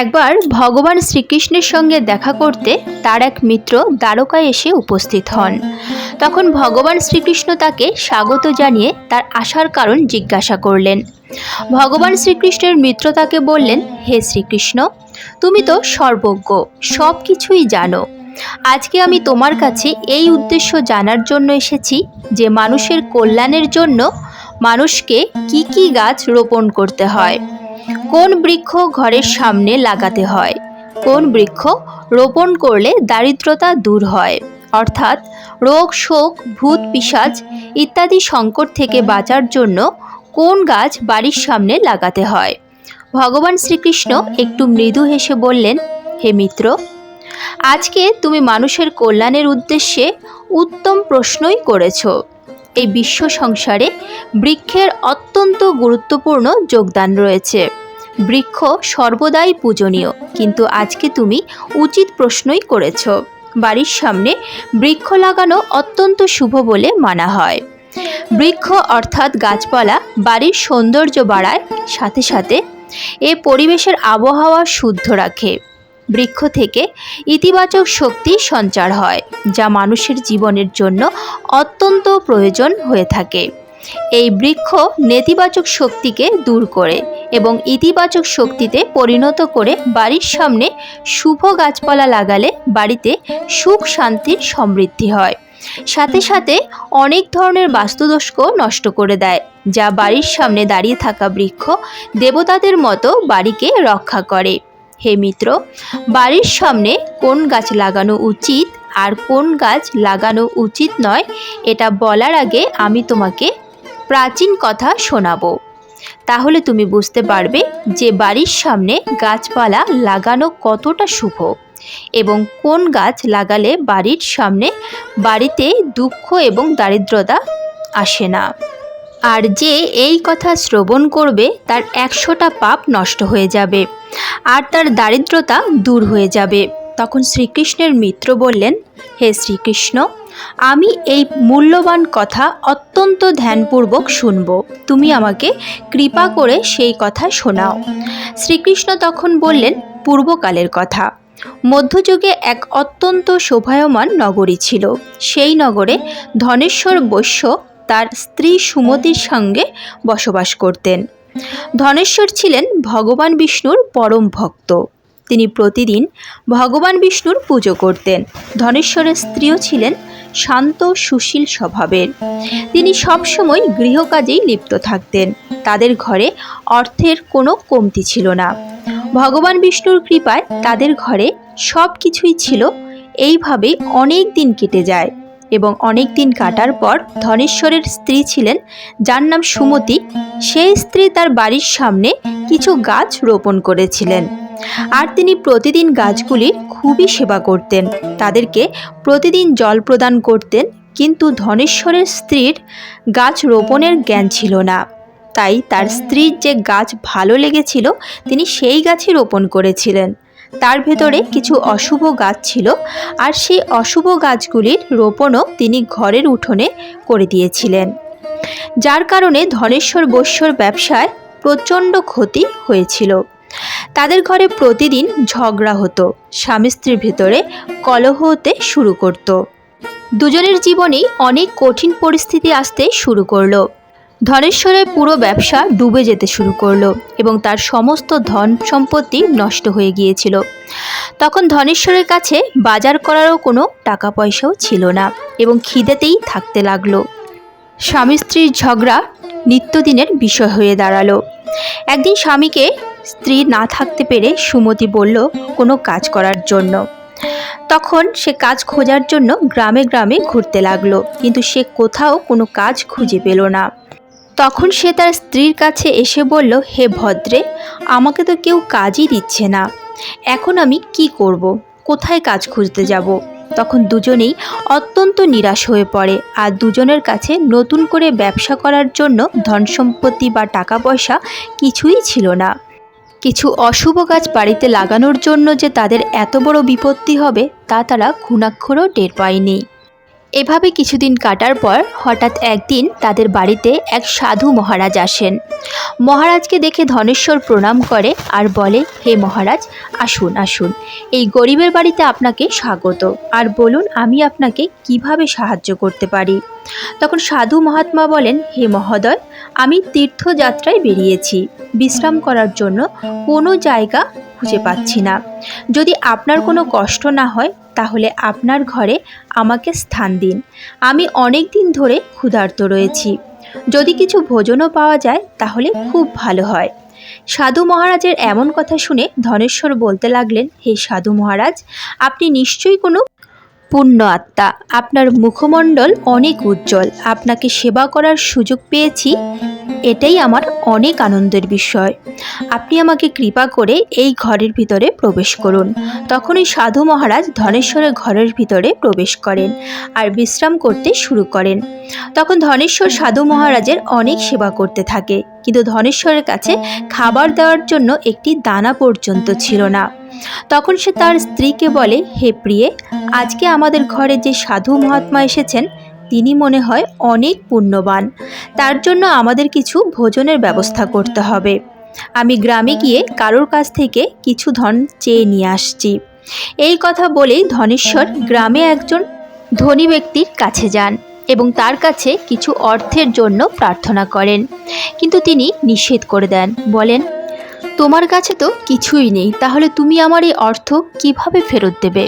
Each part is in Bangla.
একবার ভগবান শ্রীকৃষ্ণের সঙ্গে দেখা করতে তার এক মিত্র দ্বারকায় এসে উপস্থিত হন। তখন ভগবান শ্রীকৃষ্ণ তাকে স্বাগত জানিয়ে তার আসার কারণ জিজ্ঞাসা করলেন। ভগবান শ্রীকৃষ্ণের মিত্র তাকে বললেন, হে শ্রীকৃষ্ণ, তুমি তো সর্বজ্ঞ, সব কিছুই জানো। আজকে আমি তোমার কাছে এই উদ্দেশ্য জানার জন্য এসেছি যে মানুষের কল্যাণের জন্য মানুষকে কি কি গাছ রোপণ করতে হয়। কোন বৃক্ষ ঘরের সামনে লাগাতে হয়? কোন বৃক্ষ রোপণ করলে দারিদ্রতা দূর হয়? অর্থাৎ রোগ, শোক, ভূত পিশাচ ইত্যাদি সংকট থেকে বাঁচার জন্য কোন গাছ বাড়ির সামনে লাগাতে হয়? ভগবান শ্রীকৃষ্ণ একটু মৃদু হেসে বললেন, হে মিত্র, আজকে তুমি মানুষের কল্যাণের উদ্দেশ্যে উত্তম প্রশ্নই করেছ। এই বিশ্ব সংসারে বৃক্ষের অত্যন্ত গুরুত্বপূর্ণ যোগদান রয়েছে। বৃক্ষ সর্বদাই পূজনীয়। কিন্তু আজকে তুমি উচিত প্রশ্নই করেছ। বাড়ির সামনে বৃক্ষ লাগানো অত্যন্ত শুভ বলে মানা হয়। বৃক্ষ অর্থাৎ গাছপালা বাড়ির সৌন্দর্য বাড়ায়, সাথে সাথে এ পরিবেশের আবহাওয়া শুদ্ধ রাখে। বৃক্ষ থেকে ইতিবাচক শক্তি সঞ্চার হয়, যা মানুষের জীবনের জন্য অত্যন্ত প্রয়োজন হয়ে থাকে। এই বৃক্ষ নেতিবাচক শক্তিকে দূর করে এবং ইতিবাচক শক্তিতে পরিণত করে বাড়ির সামনে শুভ গাছপালা লাগালে বাড়িতে সুখ, শান্তির সমৃদ্ধি হয়। সাথে সাথে অনেক ধরনের বাস্তুদোষকেও নষ্ট করে দেয়, যা বাড়ির সামনে দাঁড়িয়ে থাকা বৃক্ষ দেবতাদের মতো বাড়িকে রক্ষা করে। হে মিত্র, বাড়ির সামনে কোন গাছ লাগানো উচিত আর কোন গাছ লাগানো উচিত নয়, এটা বলার আগে আমি তোমাকে প্রাচীন কথা শোনাবো। তাহলে তুমি বুঝতে পারবে যে বাড়ির সামনে গাছপালা লাগানো কতটা শুভ এবং কোন গাছ লাগালে বাড়ির সামনে বাড়িতে দুঃখ এবং দারিদ্রতা আসে না। আর যে এই কথা শ্রবণ করবে তার একশোটা পাপ নষ্ট হয়ে যাবে আর তার দারিদ্রতা দূর হয়ে যাবে। তখন শ্রীকৃষ্ণের মিত্র বললেন, হে শ্রীকৃষ্ণ আমি এই মূল্যবান কথা অত্যন্ত ধ্যানপূর্বক শুনব। তুমি আমাকে কৃপা করে সেই কথা শোনাও। শ্রীকৃষ্ণ তখন বললেন, পূর্বকালের কথা। মধ্যযুগে এক অত্যন্ত শোভায়মান নগরী ছিল। সেই নগরে ধনেশ্বর বৈশ্য তার স্ত্রী সুমতির সঙ্গে বসবাস করতেন। ধনেশ্বর ছিলেন ভগবান বিষ্ণুর পরম ভক্ত। তিনি প্রতিদিন ভগবান বিষ্ণুর পুজো করতেন। ধনেশ্বরের স্ত্রীও ছিলেন শান্ত, সুশীল স্বভাবের। তিনি সবসময় গৃহকাজেই লিপ্ত থাকতেন। তাদের ঘরে অর্থের কোনো কমতি ছিল না। ভগবান বিষ্ণুর কৃপায় তাদের ঘরে সব কিছুই ছিল। এইভাবে অনেক দিন কেটে যায় এবং অনেক দিন কাটার পর ধনেশ্বরের স্ত্রী ছিলেন, যার নাম সুমতি। সেই স্ত্রী তার বাড়ির সামনে কিছু গাছ রোপণ করেছিলেন। আর তিনি প্রতিদিন গাছগুলির খুবই সেবা করতেন। তাদেরকে প্রতিদিন জল প্রদান করতেন, কিন্তু ধনেশ্বরের স্ত্রীর গাছ রোপণের জ্ঞান ছিল না। তাই তার স্ত্রীর যে গাছ ভালো লেগেছিল, তিনি সেই গাছই রোপণ করেছিলেন। তার ভেতরে কিছু অশুভ গাছ ছিল, আর সেই অশুভ গাছগুলির রোপণও তিনি ঘরের উঠোনে করে দিয়েছিলেন। যার কারণে ধনেশ্বর বৈশ্যর ব্যবসায় প্রচণ্ড ক্ষতি হয়েছিল। তাদের ঘরে প্রতিদিন ঝগড়া হতো। স্বামী স্ত্রীর ভেতরে কলহ হতে শুরু করত। দুজনের জীবনেই অনেক কঠিন পরিস্থিতি আসতে শুরু করল। ধনেশ্বরের পুরো ব্যবসা ডুবে যেতে শুরু করল এবং তার সমস্ত ধন সম্পত্তি নষ্ট হয়ে গিয়েছিল। তখন ধনেশ্বরের কাছে বাজার করারও কোনো টাকা পয়সাও ছিল না এবং খিদেতেই থাকতে লাগল। স্বামী স্ত্রীর ঝগড়া নিত্যদিনের বিষয় হয়ে দাঁড়াল। একদিন স্বামীকে স্ত্রী না থাকতে পেরে সুমতি বলল, কোনো কাজ করার জন্য। তখন সে কাজ খোঁজার জন্য গ্রামে গ্রামে ঘুরতে লাগল, কিন্তু সে কোথাও কোনো কাজ খুঁজে পেল না। তখন সে তার স্ত্রীর কাছে এসে বলল, হে ভদ্রে, আমাকে তো কেউ কাজই দিচ্ছে না। এখন আমি কি করব? কোথায় কাজ খুঁজতে যাব? তখন দুজনেই অত্যন্ত নিরাশ হয়ে পড়ে, আর দুজনের কাছে নতুন করে ব্যবসা করার জন্য ধন সম্পত্তি বা টাকা পয়সা কিছুই ছিল না। কিছু অশুভ গাছ বাড়িতে লাগানোর জন্য যে তাদের এত বড় বিপত্তি হবে, তা তারা ঘুণাক্ষরও টের পায়নি। এভাবে কিছুদিন কাটার পর হঠাৎ একদিন তাদের বাড়িতে এক সাধু মহারাজ আসেন। মহারাজকে দেখে ধনেশ্বর প্রণাম করে আর বলে, হে মহারাজ, আসুন আসুন। এই গরিবের বাড়িতে আপনাকে স্বাগত। আর বলুন, আমি আপনাকে কীভাবে সাহায্য করতে পারি? তখন সাধু মহাত্মা বলেন, হে মহোদয়, আমি তীর্থযাত্রায় বেরিয়েছি। বিশ্রাম করার জন্য কোনো জায়গা খুঁজে পাচ্ছি না। যদি আপনার কোনো কষ্ট না হয়, তাহলে আপনার ঘরে আমাকে স্থান দিন। আমি অনেক দিন ধরে ক্ষুধার্ত রয়েছি। যদি কিছু ভোজনও পাওয়া যায়, তাহলে খুব ভালো হয়। সাধু মহারাজের এমন কথা শুনে ধনেশ্বর বলতে লাগলেন, হে সাধু মহারাজ, আপনি নিশ্চয়ই কোনো পুণ্য আত্মা। আপনার মুখমণ্ডল অনেক উজ্জ্বল। আপনাকে সেবা করার সুযোগ পেয়েছি। এটাই আমার অনেক আনন্দের বিষয়। আপনি আমাকে কৃপা করে এই ঘরের ভিতরে প্রবেশ করুন। তখনই সাধু মহারাজ ধনেশ্বরের ঘরের ভিতরে প্রবেশ করেন আর বিশ্রাম করতে শুরু করেন। তখন ধনেশ্বর সাধু মহারাজের অনেক সেবা করতে থাকে। কিন্তু ধনেশ্বরের কাছে খাবার দেওয়ার জন্য একটি দানা পর্যন্ত ছিল না। তখন সে তার স্ত্রীকে বলে, হে প্রিয়ে, আজকে আমাদের ঘরে যে সাধু মহাত্মা এসেছেন, তিনি মনে হয় অনেক পুণ্যবান। তার জন্য আমাদের কিছু ভোজনের ব্যবস্থা করতে হবে। আমি গ্রামে গিয়ে কারোর কাছ থেকে কিছু ধন চেয়ে নিয়ে আসছি। এই কথা বলেই ধনেশ্বর গ্রামে একজন ধনী ব্যক্তির কাছে যান। এবং তার কাছে কিছু অর্থের জন্য প্রার্থনা করেন। কিন্তু তিনি নিষেধ করে দেন। বলেন, তোমার কাছে তো কিছুই নেই, তাহলে তুমি আমার এই অর্থ কীভাবে ফেরত দেবে?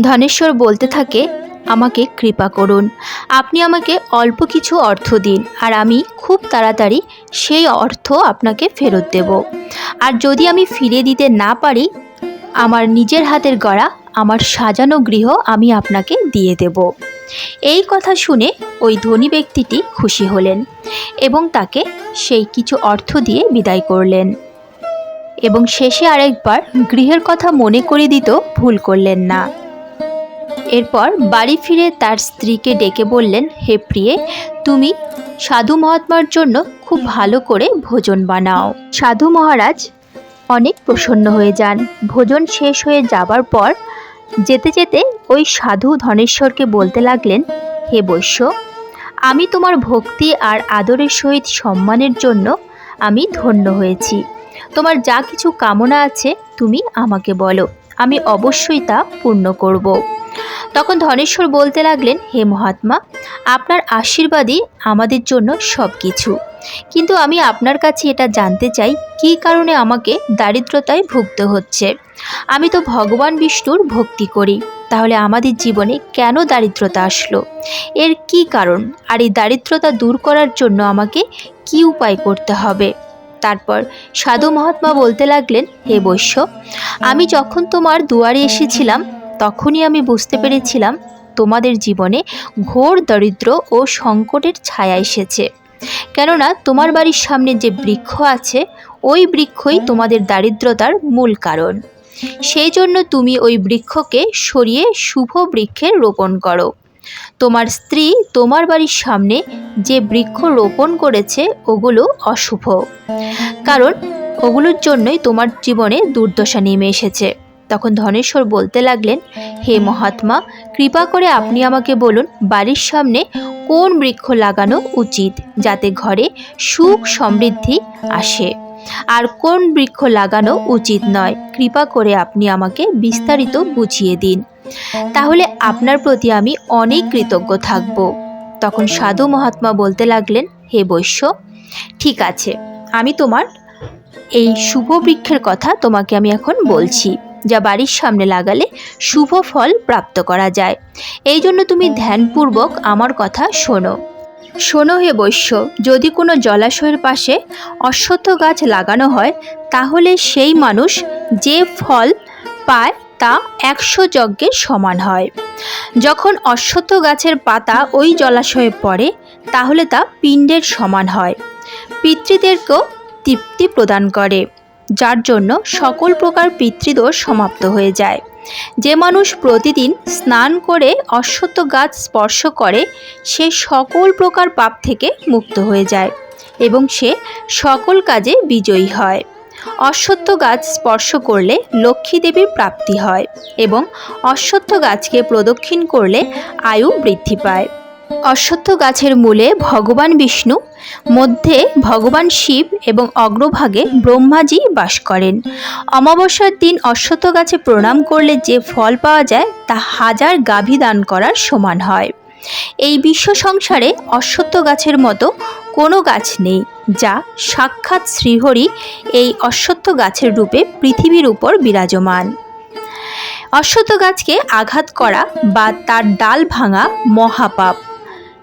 ধনেশ্বর বলতে থাকে, আমাকে কৃপা করুন। আপনি আমাকে অল্প কিছু অর্থ দিন, আর আমি খুব তাড়াতাড়ি সেই অর্থ আপনাকে ফেরত দেব। আর যদি আমি ফিরে দিতে না পারি, আমার নিজের হাতের গড়া আমার সাজানো গৃহ আমি আপনাকে দিয়ে দেব। এই কথা শুনে ওই ধনী ব্যক্তিটি খুশি হলেন এবং তাকে সেই কিছু অর্থ দিয়ে বিদায় করলেন। এবং শেষে আরেকবার গৃহের কথা মনে করে দিত ভুল করলেন না। এরপর বাড়ি ফিরে তার স্ত্রীকে ডেকে বললেন, হে প্রিয়ে, তুমি সাধু মহাত্মার জন্য খুব ভালো করে ভোজন বানাও। সাধু মহারাজ অনেক প্রসন্ন হয়ে যান। ভোজন শেষ হয়ে যাবার পর যেতে যেতে ওই সাধু ধনেশ্বরকে বলতে লাগলেন, হে বৈশ্য, আমি তোমার ভক্তি আর আদরের সহিত সম্মানের জন্য আমি ধন্য হয়েছি। তোমার যা কিছু কামনা আছে তুমি আমাকে বলো। আমি অবশ্যই তা পূর্ণ করব। তখন ধনেশ্বর বলতে লাগলেন, হে মহাত্মা, আপনার আশীর্বাদই আমাদের জন্য সব কিছু কিন্তু আমি আপনার কাছে এটা জানতে চাই, কী কারণে আমাকে দারিদ্রতায় ভুগতে হচ্ছে? আমি তো ভগবান বিষ্ণুর ভক্তি করি, তাহলে আমাদের জীবনে কেন দারিদ্রতা আসলো? এর কি কারণ? আর এই দারিদ্রতা দূর করার জন্য আমাকে কি উপায় করতে হবে? তারপর সাধু মহাত্মা বলতে লাগলেন, হে বৈশ্য, আমি যখন তোমার দুয়ারে এসেছিলাম, তখনই আমি বুঝতে পেরেছিলাম তোমাদের জীবনে ঘোর দরিদ্র ও সংকটের ছায়া এসেছে। কেননা তোমার বাড়ির সামনে যে বৃক্ষ আছে, ওই বৃক্ষই তোমাদের দারিদ্রতার মূল কারণ। সেই জন্য তুমি ওই বৃক্ষকে সরিয়ে শুভ বৃক্ষের রোপণ করো। তোমার স্ত্রী তোমার বাড়ির সামনে যে বৃক্ষ রোপণ করেছে, ওগুলো অশুভ। কারণ ওগুলোর জন্যই তোমার জীবনে দুর্দশা নেমে এসেছে। তখন ধনেশ্বর বলতে লাগলেন, হে মহাত্মা, কৃপা করে আপনি আমাকে বলুন, বাড়ির সামনে কোন বৃক্ষ লাগানো উচিত, যাতে ঘরে সুখ সমৃদ্ধি আসে? আর কোন বৃক্ষ লাগানো উচিত নয়, কৃপা করে আপনি আমাকে বিস্তারিত বুঝিয়ে দিন। তাহলে আপনার প্রতি আমি অনেক কৃতজ্ঞ থাকব। তখন সাধু মহাত্মা বলতে লাগলেন, হে বৈশ্য, ঠিক আছে, আমি তোমার এই শুভ বৃক্ষের কথা তোমাকে আমি এখন বলছি, যা বাড়ির সামনে লাগালে শুভ ফল প্রাপ্ত করা যায়। এই জন্য তুমি ধ্যানপূর্বক আমার কথা শোনো। শোনো হে বৈশ্য, যদি কোনো জলাশয়ের পাশে অশ্বত্থ গাছ লাগানো হয়, তাহলে সেই মানুষ যে ফল পায় তা একশো যজ্ঞের সমান হয়। যখন অশ্বত্থ গাছের পাতা ওই জলাশয়ে পড়ে, তাহলে তা পিণ্ডের সমান হয়। পিতৃদেরকেও তৃপ্তি প্রদান করে, যার জন্য সকল প্রকার পিতৃদোষ সমাপ্ত হয়ে যায়। যে মানুষ প্রতিদিন স্নান করে অশ্বত্থ গাছ স্পর্শ করে, সে সকল প্রকার পাপ থেকে মুক্ত হয়ে যায় এবং সে সকল কাজে বিজয়ী হয়। অশ্বত্থ গাছ স্পর্শ করলে লক্ষ্মী দেবীর প্রাপ্তি হয় এবং অশ্বত্থ গাছকে প্রদক্ষিণ করলে আয়ু বৃদ্ধি পায়। অশ্বত্থ গাছের মূলে ভগবান বিষ্ণু, মধ্যে ভগবান শিব এবং অগ্রভাগে ব্রহ্মাজি বাস করেন। অমাবস্যার দিন অশ্বত্থ গাছে প্রণাম করলে যে ফল পাওয়া যায় তা হাজার গাভী দান করার সমান হয়। এই বিশ্ব সংসারে অশ্বত্থ গাছের মতো কোনো গাছ নেই, যা সাক্ষাৎ শ্রীহরি এই অশ্বত্থ গাছের রূপে পৃথিবীর উপর বিরাজমান। অশ্বত্থ গাছকে আঘাত করা বা তার ডাল ভাঙা মহাপাপ।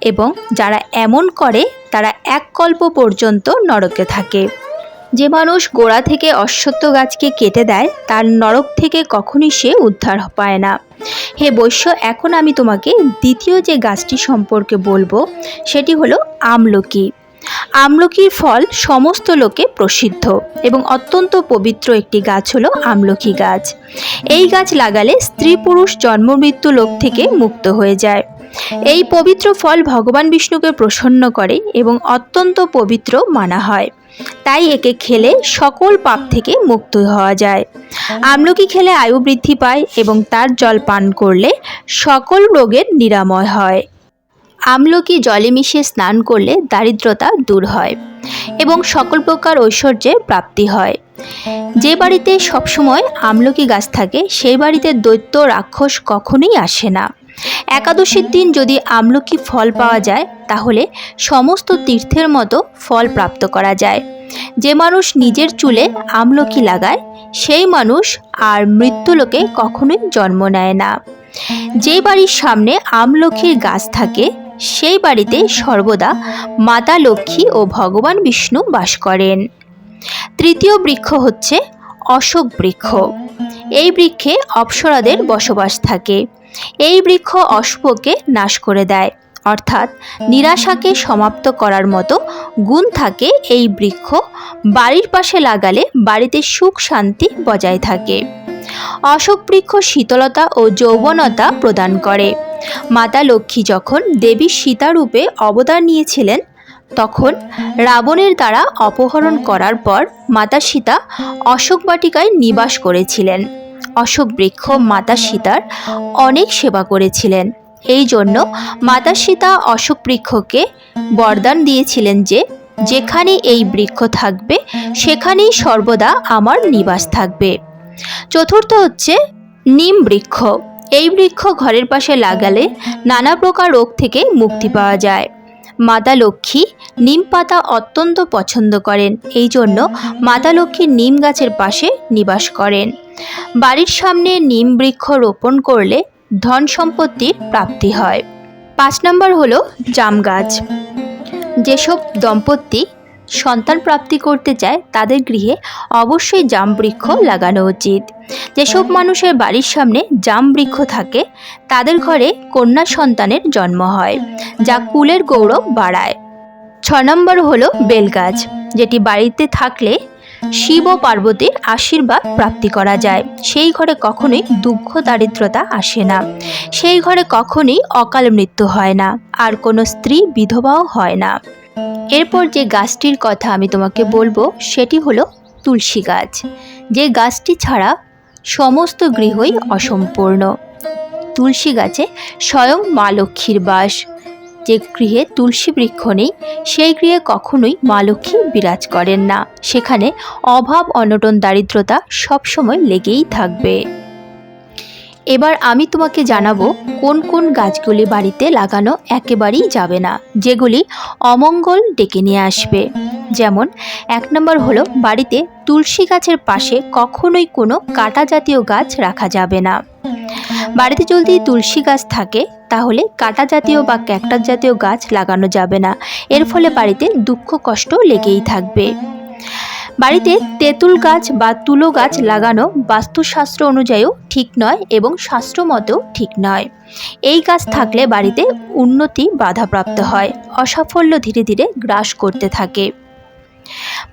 এবং যারা এমন করে, তারা এক কল্প পর্যন্ত নরকে থাকে। যে মানুষ গোড়া থেকে অশ্বত্থ গাছকে কেটে দেয়, তার নরক থেকে কখনই সে উদ্ধার পায় না। হে বৈশ্য, এখন আমি তোমাকে দ্বিতীয় যে গাছটি সম্পর্কে বলব, সেটি হলো আমলকি। আমলকির ফল সমস্ত লোকে প্রসিদ্ধ এবং অত্যন্ত পবিত্র একটি গাছ হলো আমলকি গাছ। এই গাছ লাগালে স্ত্রী পুরুষ জন্মমৃত্যু লোক থেকে মুক্ত হয়ে যায়। এই পবিত্র ফল ভগবান বিষ্ণুকে প্রসন্ন করে এবং অত্যন্ত পবিত্র মানা হয়। তাই একে খেলে সকল পাপ থেকে মুক্ত হওয়া যায়। আমলকি খেলে আয়ু বৃদ্ধি পায় এবং তার জল পান করলে সকল রোগের নিরাময় হয়? আমলকি জলে মিশিয়ে স্নান করলে দারিদ্রতা দূর হয় এবং সকল প্রকার ঐশ্বর্যের প্রাপ্তি হয়? যে বাড়িতে সবসময় আমলকি গাছ থাকে সেই বাড়িতে দৈত্য রাক্ষস কখনোই আসে না। একাদশীর দিন যদি আমলকি ফল পাওয়া যায়, তাহলে সমস্ত তীর্থের মতো ফল প্রাপ্ত করা যায়। যে মানুষ নিজের চুলে আমলকি লাগায়, সেই মানুষ আর মৃত্যুলোকে কখনোই জন্ম নেয় না। যে বাড়ির সামনে আমলকির গাছ থাকে, সেই বাড়িতে সর্বদা মাতা লক্ষ্মী ও ভগবান বিষ্ণু বাস করেন। তৃতীয় বৃক্ষ হচ্ছে অশোক বৃক্ষ। এই বৃক্ষে অপ্সরাদের বসবাস থাকে। এই বৃক্ষ অশুভকে নাশ করে দেয়। অর্থাৎ নিরাশাকে সমাপ্ত করার মতো গুণ থাকে এই বৃক্ষ, বাড়ির পাশে লাগালে বাড়িতে সুখ শান্তি বজায় থাকে। অশোক বৃক্ষ শীতলতা ও যৌবনতা প্রদান করে। মাতা লক্ষ্মী যখন দেবী সীতারূপে অবদান নিয়েছিলেন তখন রাবণের দ্বারা অপহরণ করার পর মাতা সীতা অশোক বাটিকায় নিবাস করেছিলেন। অশোক বৃক্ষ মাতা সীতার অনেক সেবা করেছিলেন। এই জন্য মাতা সীতা অশোক বৃক্ষকে বরদান দিয়েছিলেন যে, যেখানে এই বৃক্ষ থাকবে, সেখানেই সর্বদা আমার নিবাস থাকবে। চতুর্থ হচ্ছে নিম বৃক্ষ। এই বৃক্ষ ঘরের পাশে লাগালে নানা প্রকার রোগ থেকে মুক্তি পাওয়া যায়। মাতা লক্ষ্মী নিম পাতা অত্যন্ত পছন্দ করেন। এই জন্য মাতা লক্ষ্মী নিম গাছের পাশে নিবাস করেন। বাড়ির সামনে নিম বৃক্ষ রোপণ করলে ধন সম্পত্তির প্রাপ্তি হয়। পাঁচ নম্বর হলো জাম গাছ। যেসব দম্পতি সন্তান প্রাপ্তি করতে চায় তাদের গৃহে অবশ্যই জাম বৃক্ষ লাগানো উচিত। যেসব মানুষের বাড়ির সামনে জাম বৃক্ষ থাকে, তাদের ঘরে কন্যা সন্তানের জন্ম হয়, যা কুলের গৌরব বাড়ায়। ছ নম্বর হলো বেলগাছ, যেটি বাড়িতে থাকলে শিব ও পার্বতীর আশীর্বাদ প্রাপ্তি করা যায়। সেই ঘরে কখনোই দুঃখ দারিদ্রতা আসে না। সেই ঘরে কখনোই অকাল মৃত্যু হয় না, আর কোনো স্ত্রী বিধবাও হয় না। এরপর যে গাছটির কথা আমি তোমাকে বলব, সেটি হলো তুলসী গাছ। যে গাছটি ছাড়া সমস্ত গৃহই অসম্পূর্ণ। তুলসী গাছে স্বয়ং মা লক্ষ্মীর বাস। যে গৃহে তুলসী বৃক্ষ নেই, সেই গৃহে কখনোই মা লক্ষ্মী বিরাজ করেন না। সেখানে অভাব, অনটন, দারিদ্রতা সবসময় লেগেই থাকবে। এবার আমি তোমাকে জানাব কোন কোন গাছগুলি বাড়িতে লাগানো একেবারেই যাবে না, যেগুলি অমঙ্গল ডেকে নিয়ে আসবে। যেমন, এক নম্বর হলো বাড়িতে তুলসী গাছের পাশে কখনোই কোনো কাটা জাতীয় গাছ রাখা যাবে না। বাড়িতে যদি তুলসী গাছ থাকে, তাহলে কাটা জাতীয় বা ক্যাকটাস জাতীয় গাছ লাগানো যাবে না। এর ফলে বাড়িতে দুঃখ কষ্ট লেগেই থাকবে। বাড়িতে তেঁতুল গাছ বা তুলো গাছ লাগানো বাস্তুশাস্ত্র অনুযায়ীও ঠিক নয় এবং শাস্ত্র মতেও ঠিক নয়। এই গাছ থাকলে বাড়িতে উন্নতি বাধাপ্রাপ্ত হয়, অসাফল্য ধীরে ধীরে গ্রাস করতে থাকে।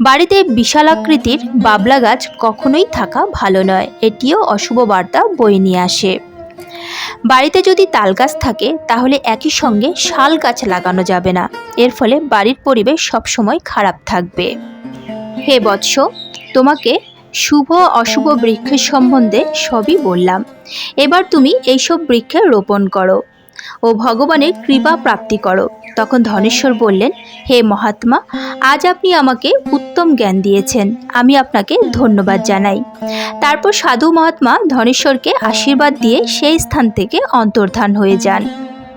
বাড়িতে বিশালাকৃতির বাবলা গাছ কখনোই থাকা ভালো নয়, এটিও অশুভ বার্তা বয়ে নিয়ে আসে। বাড়িতে যদি তাল গাছ থাকে, তাহলে একই সঙ্গে শাল গাছ লাগানো যাবে না, এর ফলে বাড়ির পরিবেশ সবসময় খারাপ থাকবে। হে বৎস, তোমাকে শুভ অশুভ বৃক্ষের সম্বন্ধে সবই বললাম। এবার তুমি এইসব বৃক্ষে রোপণ করো ও ভগবানের কৃপা প্রাপ্তি করো। তখন ধনেশ্বর বললেন, হে মহাত্মা, আজ আপনি আমাকে উত্তম জ্ঞান দিয়েছেন, আমি আপনাকে ধন্যবাদ জানাই। তারপর সাধু মহাত্মা ধনেশ্বরকে আশীর্বাদ দিয়ে সেই স্থান থেকে অন্তর্ধান হয়ে যান।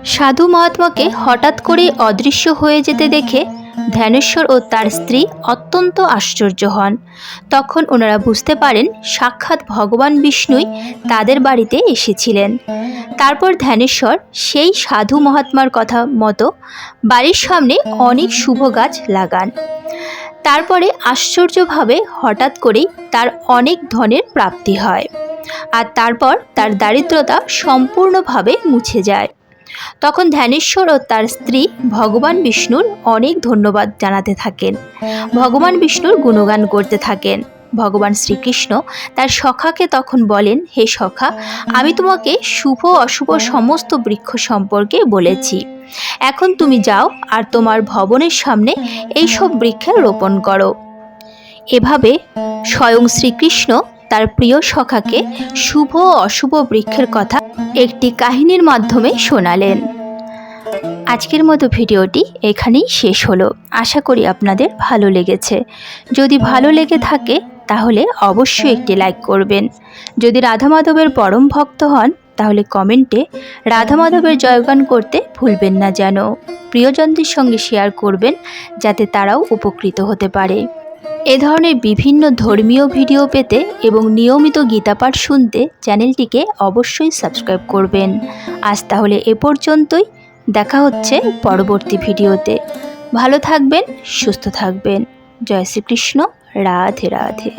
সাধু মহাত্মাকে হঠাৎ করে অদৃশ্য হয়ে যেতে দেখে ধ্যানেশ্বর ও তার স্ত্রী অত্যন্ত আশ্চর্য হন। তখন ওনারা বুঝতে পারেন, সাক্ষাৎ ভগবান বিষ্ণুই তাদের বাড়িতে এসেছিলেন। তারপর ধ্যানেশ্বর সেই সাধু মহাত্মার কথা মতো বাড়ির সামনে অনেক শুভ গাছ লাগান। তারপরে আশ্চর্যভাবে হঠাৎ করেই তার অনেক ধনের প্রাপ্তি হয়। আর তারপর তার দারিদ্রতা সম্পূর্ণভাবে মুছে যায়। তখন ধ্যানেশ্বর ও তার স্ত্রী ভগবান বিষ্ণুর অনেক ধন্যবাদ জানাতে থাকেন। ভগবান বিষ্ণুর গুণগান করতে থাকেন। ভগবান শ্রীকৃষ্ণ তার সখাকে তখন বলেন, হে সখা, আমি তোমাকে শুভ অশুভ সমস্ত বৃক্ষ সম্পর্কে বলেছি। এখন তুমি যাও আর তোমার ভবনের সামনে এই সব বৃক্ষের রোপণ করো। এভাবে স্বয়ং শ্রীকৃষ্ণ তার প্রিয় সখাকে শুভ অশুভ বৃক্ষের কথা একটি কাহিনীর মাধ্যমে শোনালেন। আজকের মতো ভিডিওটি এখানেই শেষ হলো। আশা করি আপনাদের ভালো লেগেছে। যদি ভালো লেগে থাকে, তাহলে অবশ্যই একটি লাইক করবেন। যদি রাধা মাধবের পরম ভক্ত হন, তাহলে কমেন্টে রাধা মাধবের জয়গান করতে ভুলবেন না যেন। প্রিয়জনদের সঙ্গে শেয়ার করবেন, যাতে তারাও উপকৃত হতে পারে। এ ধরনের বিভিন্ন ধর্মীয় ভিডিও পেতে এবং নিয়মিত গীতাপাঠ শুনতে চ্যানেলটিকে অবশ্যই সাবস্ক্রাইব করবেন। আজ তাহলে এ পর্যন্তই। দেখা হচ্ছে পরবর্তী ভিডিওতে। ভালো থাকবেন, সুস্থ থাকবেন। জয় শ্রীকৃষ্ণ। রাধে রাধে।